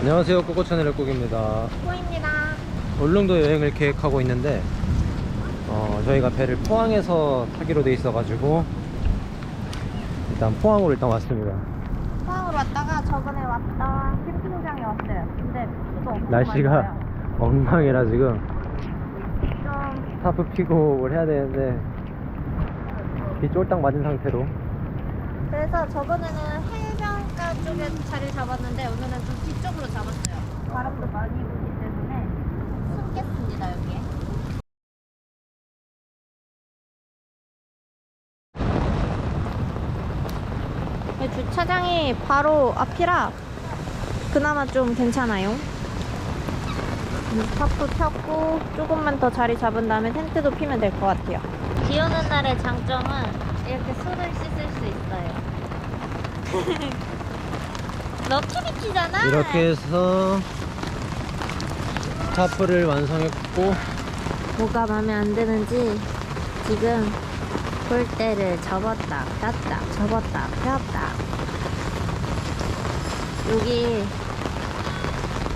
안녕하세요 꼬꼬천의 꼭입니다 보입니다. 울릉도 여행을 계획하고 있는데 어, 저희가 배를 포항에서 타기로 돼 있어 가지고 일단 포항으로 일단 왔습니다 포항으로 왔다가 저번에 왔던 캠핑장에 왔어요. 근데 비도 엄청 날씨가. 엉망이라 지금 좀 타프 픽업을 해야 되는데 비 쫄딱 맞은 상태로 그래서 저번에는 해 변가 쪽에 자리 잡았는데 오늘은 좀 뒤쪽으로 잡았어요. 바람도 많이 불기 때문에 숨겠습니다 여기에. 네, 주차장이 바로 앞이라 그나마 좀 괜찮아요. 탑도 폈고 조금만 더 자리 잡은 다음에 텐트도 피면 될 것 같아요. 비 오는 날의 장점은 이렇게 손을 씻을 수 있어요. 럭키비키잖아. 이렇게 해서 타프를 완성했고 뭐가 마음에 안 드는지 지금 볼대를 접었다 폈다 접었다 폈다 여기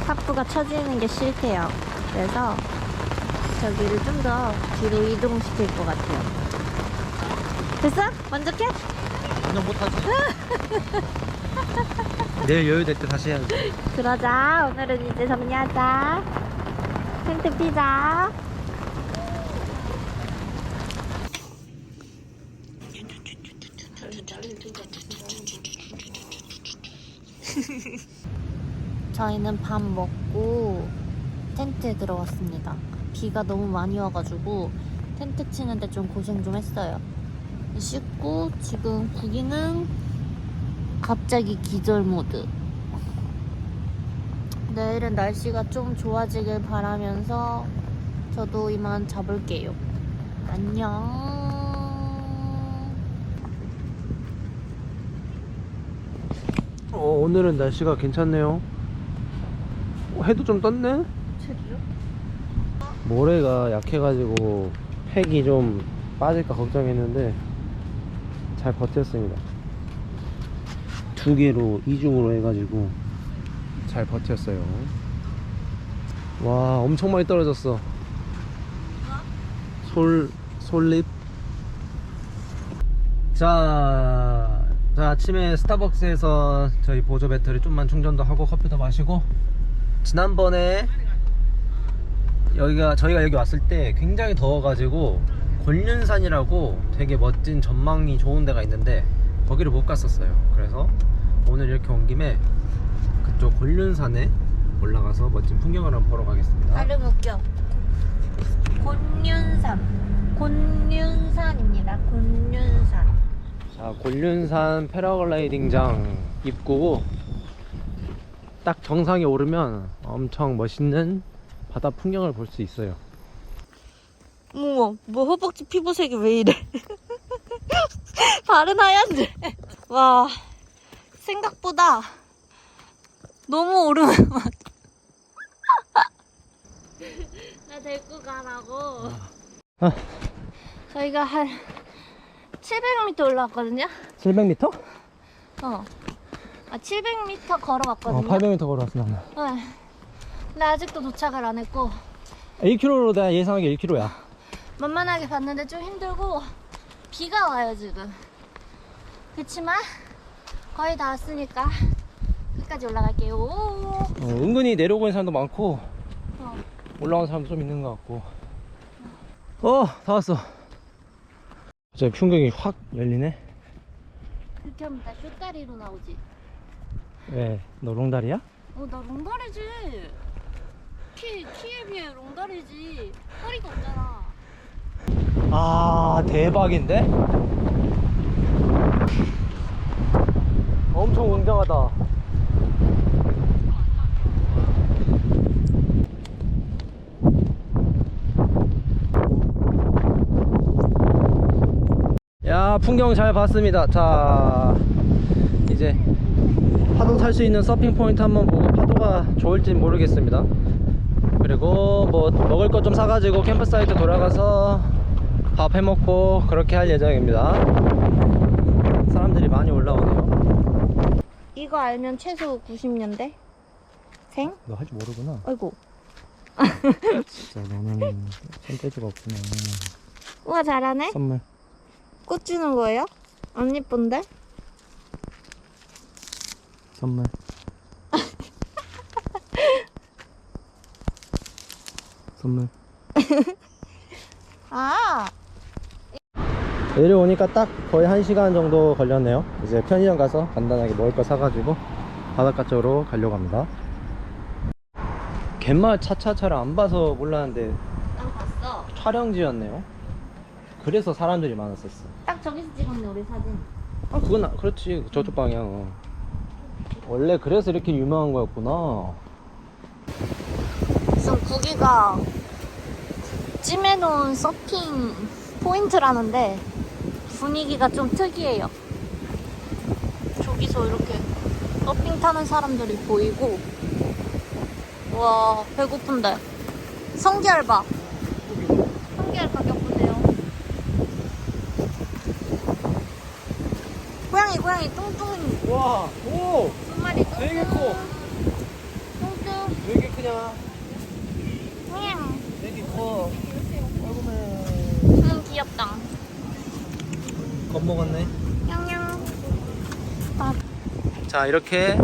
타프가 처지는 게 싫대요 그래서 저기를 좀 더 뒤로 이동시킬 것 같아요 됐어? 만족해? 그냥 못하지 내일 여유 될 때 다시 해야지. 그러자. 오늘은 이제 정리하자. 텐트 피자. 저희는 밥 먹고 텐트에 들어갔습니다. 비가 너무 많이 와가지고 텐트 치는데 좀 고생 좀 했어요. 씻고 지금 구기는 갑자기 기절 모드 내일은 날씨가 좀 좋아지길 바라면서 저도 이만 잡을게요. 안녕. 어, 오늘은 날씨가 괜찮네요 어, 해도 좀 떴네? 모래가 약해가지고 팩이 좀 빠질까 걱정했는데 잘 버텼습니다 두 개로 이중으로 해가지고. 잘 버텼어요. 와 엄청 많이 떨어졌어. 솔 솔립 자, 자 아침에 스타벅스에서 저희 보조 배터리 좀만 충전도 하고 커피도 마시고 지난번에 여기가 저희가 여기 왔을 때 굉장히 더워가지고 곤륜산이라고 되게 멋진 전망이 좋은 데가 있는데 거기를 못 갔었어요. 그래서 오늘 이렇게 온 김에 그쪽 곤륜산에 올라가서 멋진 풍경을 한번 보러 가겠습니다. 발음 웃겨. 곤륜산. 곤륜산입니다. 곤륜산. 자, 곤륜산 패러글라이딩장 입구고 딱 정상에 오르면 엄청 멋있는 바다 풍경을 볼 수 있어요. 우와, 뭐 허벅지 피부색이 왜 이래? 발은 하얀데. 와, 생각보다 너무 같아. 나 데리고 가라고. 아. 저희가 한 700m 올라왔거든요? 700m? 어. 아, 700m 어, 걸어왔거든요. 800m 걸어왔어 나는. 네. 근데 아직도 도착을 안 했고, 1km로 내가 예상하기 1km야. 만만하게 봤는데 좀 힘들고 비가 와요 지금 그치만 거의 다 왔으니까 끝까지 올라갈게요 어, 은근히 내려오고 있는 사람도 많고 어. 올라오는 사람도 좀 있는 것 같고. 어, 다 왔어. 갑자기 풍경이 확 열리네. 그렇게 하면 나 쇼다리로 나오지 왜? 너 롱다리야? 어나 롱다리지 키, 키에 비해 롱다리지 허리가 없잖아 아 대박인데? 엄청 웅장하다. 야 풍경 잘 봤습니다. 자 이제 파도 탈 수 있는 서핑 포인트 한번 보고 파도가 좋을지 모르겠습니다. 그리고 뭐 먹을 것 좀 사가지고 캠프사이트 돌아가서 밥 해먹고 그렇게 할 예정입니다. 사람들이 많이 올라오네요 이거 알면 최소 90년대 생? 너 할 줄 모르구나. 아이고. 진짜 너는 손재주가 없구나. 우와 잘하네. 선물. 꽃 주는 거예요? 안 예쁜데? 선물. 선물. 아. 내려오니까 딱 거의 1시간 정도 걸렸네요. 이제 편의점 가서 간단하게 먹을 거 사가지고 바닷가 쪽으로 가려고 합니다. 갯마을 차차차를 안 봐서 몰랐는데 난 봤어. 촬영지였네요. 그래서 사람들이 많았었어. 딱 저기서 찍었네 우리 사진. 아, 그건, 아- 그렇지. 저쪽 방향. 어. 원래 그래서 이렇게 유명한 거였구나. 무슨 구기가 찜해놓은 서핑 포인트라는데 분위기가 좀 특이해요. 저기서 이렇게 서핑 타는 사람들이 보이고 와 배고픈데 성게알 봐. 성게알 가격 보세요. 고양이 고양이 뚱뚱 와, 오! 두 마리 뚱뚱. 되게 커. 뚱뚱. 왜 이렇게 크냐? 냥. 되게 커. 얼굴에. 음 귀엽다. 겁먹었네. 냥냥. 아, 자 이렇게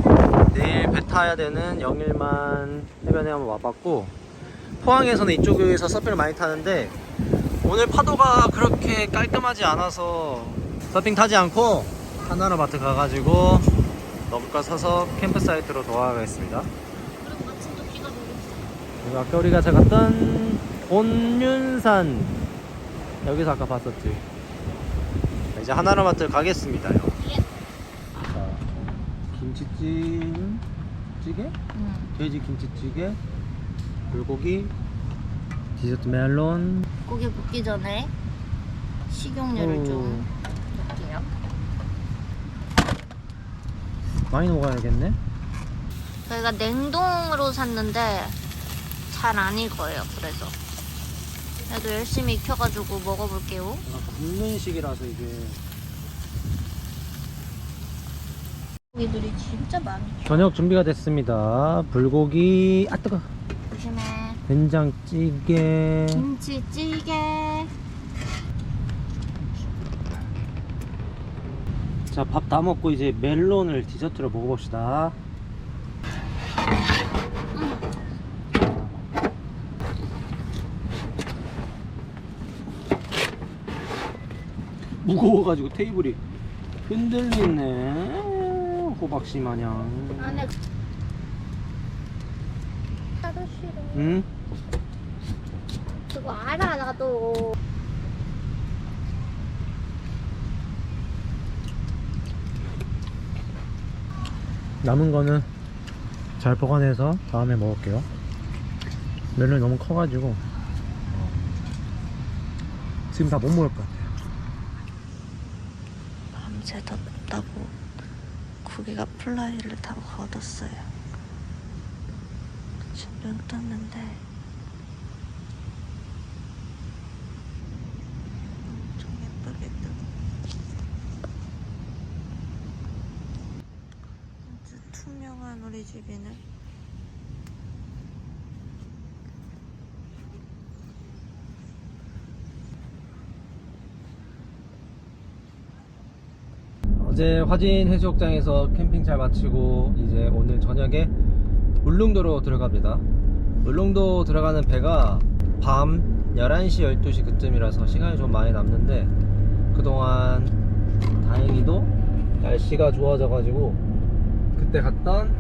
내일 배 타야 되는 영일만 해변에 한번 와봤고 포항에서는 이쪽에서 서핑을 많이 타는데 오늘 파도가 그렇게 깔끔하지 않아서 서핑 타지 않고 하나로마트 가가지고 거 사서 캠프 사이트로 돌아가겠습니다 그리고 아까 우리가 제가 갔던 온윤산 여기서 아까 봤었지 자, 이제 하나로마트 가겠습니다 예. 자, 김치찜 찌개? 응. 돼지 김치찌개, 불고기, 디저트 멜론. 고기 굽기 전에 식용유를 오, 좀 넣을게요. 많이 먹어야겠네. 저희가 냉동으로 샀는데 잘 안 익어요. 그래서 그래도 열심히 익혀가지고 먹어볼게요. 굽는 식이라서 이게 고기들이 진짜 많이. 저녁 준비가 됐습니다. 불고기, 아 뜨거. 조심해. 된장찌개. 김치찌개. 자, 밥 다 먹고 이제 멜론을 디저트로 먹어봅시다. 무거워가지고 테이블이 흔들리네. 호박씨 마냥. 안에 하도 싫어. 응? 그거 알아 나도. 남은 거는 잘 보관해서 다음에 먹을게요. 멜론이 너무 커가지고 지금 다 못 먹을 것같 밤새 덥다고 구기가 플라이를 타고 걷었어요. 지금 눈 떴는데 엄청 예쁘게 뜨고 아주 투명한 우리 집이는 어제 화진 해수욕장에서 캠핑 잘 마치고 이제 오늘 저녁에 울릉도로 들어갑니다. 울릉도 들어가는 배가 밤 11시, 12시 그쯤이라서 시간이 좀 많이 남는데 그동안 다행히도 날씨가 좋아져 가지고 그때 갔던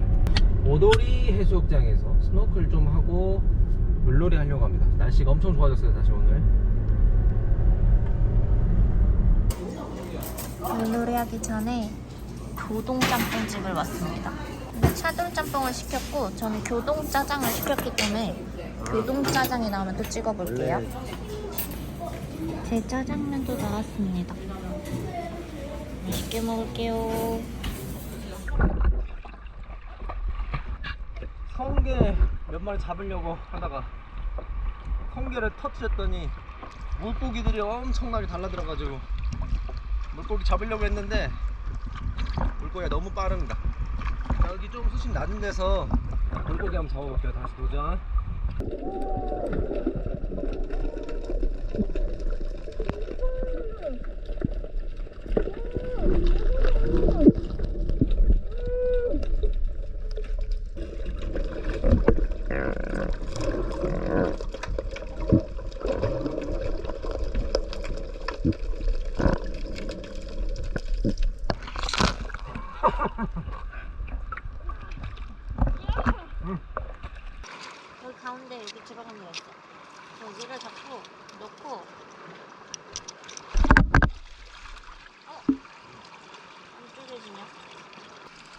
오도리 해수욕장에서 스노클 좀 하고 물놀이 하려고 합니다. 날씨가 엄청 좋아졌어요, 다시 오늘. 물놀이 하기 전에 교동 짬뽕집을 왔습니다. 근데 차돌 짬뽕을 시켰고 저는 교동 짜장을 시켰기 때문에 교동 짜장이 나오면 또 찍어볼게요. 제 짜장면도 나왔습니다. 맛있게 먹을게요. 성게 몇 마리 잡으려고 하다가 성게를 터트렸더니 물고기들이 엄청나게 달라들어가지고 물고기 잡으려고 했는데 물고기가 너무 빠릅니다. 여기 좀 수심 낮은 데서 물고기 한번 잡아볼게요. 다시 도전. 여기 가운데 여기 들어가는 거 있어. 여기를 잡고 넣고. 어? 안 쪼개지냐?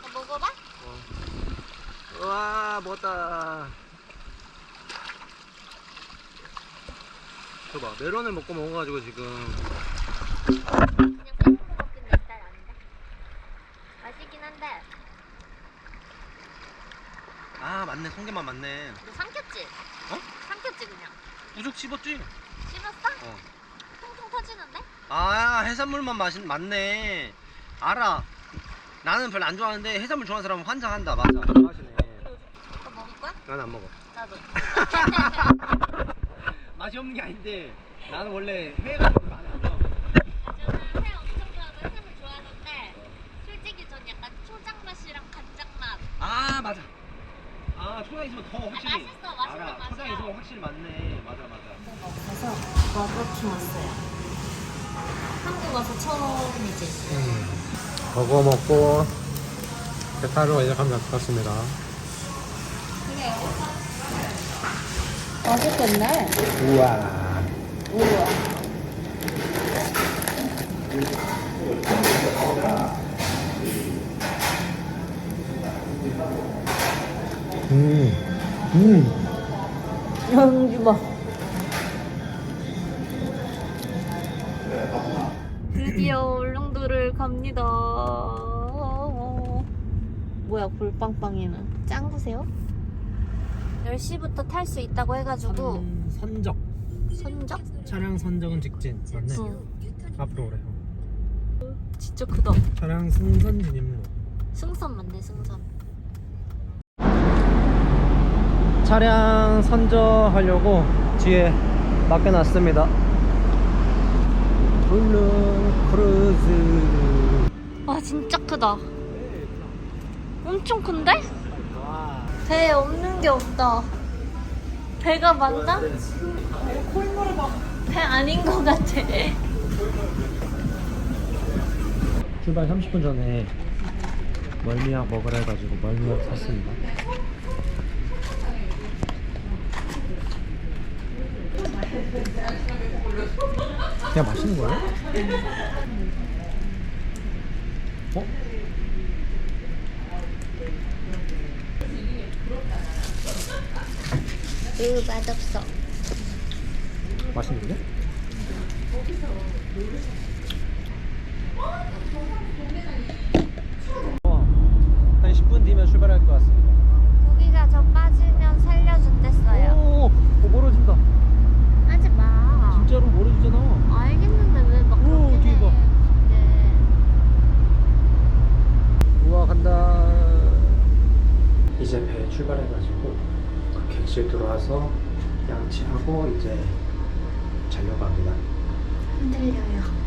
어, 먹어봐? 우와, 먹었다. 저봐, 메론을 먹고 먹어가지고 지금. 그냥 생으로 먹긴 내 스타일 아닌데. 맛있긴 한데 아, 맞네. 성게만 맞네. 너 삼켰지? 어? 삼켰지 그냥. 우죽 씹었지? 씹었어? 어. 통통 터지는데? 아, 해산물만 맛있, 맞네. 알아. 나는 별로 안 좋아하는데 해산물 좋아하는 사람은 환장한다. 맞아. 맛이네. 너 먹을 거야? 나는 안 먹어. 나도. 맛이 없는 게 아닌데 나는 원래 회가 좀 많이 안 좋아하거든. 저는 회 엄청 좋아하고 해산물 좋아하는데 솔직히 전 약간 초장 맛이랑 간장 맛. 아 맞아. 아 초장 있으면 더 확실히. 맛있어, 맛있는 알아. 맛이야. 초장 있으면 확실히 맞네. 맞아 맞아. 그래서 버거킹 왔어요. 한국 와서 처음이지. 버거 먹고 배타로 이제 가면 같습니다. 맛있겠네. 우와. 우와. 음. 음. 영주 봐. 드디어 울릉도를 갑니다. 뭐야 골빵빵이는 짱구세요? 10시부터 탈 수 있다고 해가지고 선적. 선적? 차량 선적은 직진. 맞네. 응. 앞으로 오래요. 진짜 크다. 차량 승선 진입로. 승선 맞네 승선. 차량 선저하려고 뒤에 맡겨놨습니다. 블루 크루즈. 와 진짜 크다. 엄청 큰데? 배에 없는 게 없다. 배가 많다? 배 아닌 것 같아. 출발 30분 전에 멀미약 먹으라 해가지고 멀미약 샀습니다. 그냥 마시는 거예요? 어? 으 맛없어. 맛있는데? 한 10분 뒤면 출발할 것 같습니다. 고기가 저 빠지면 살려준댔어요. 오, 오 멀어진다. 하지 마. 진짜로 멀어지잖아. 알겠는데 왜 막 오, 그렇게 뒤에 봐. 우와 간다. 이제 배 출발해가지고 그 객실 들어와서 양치하고 이제 자려고 합니다. 흔들려요.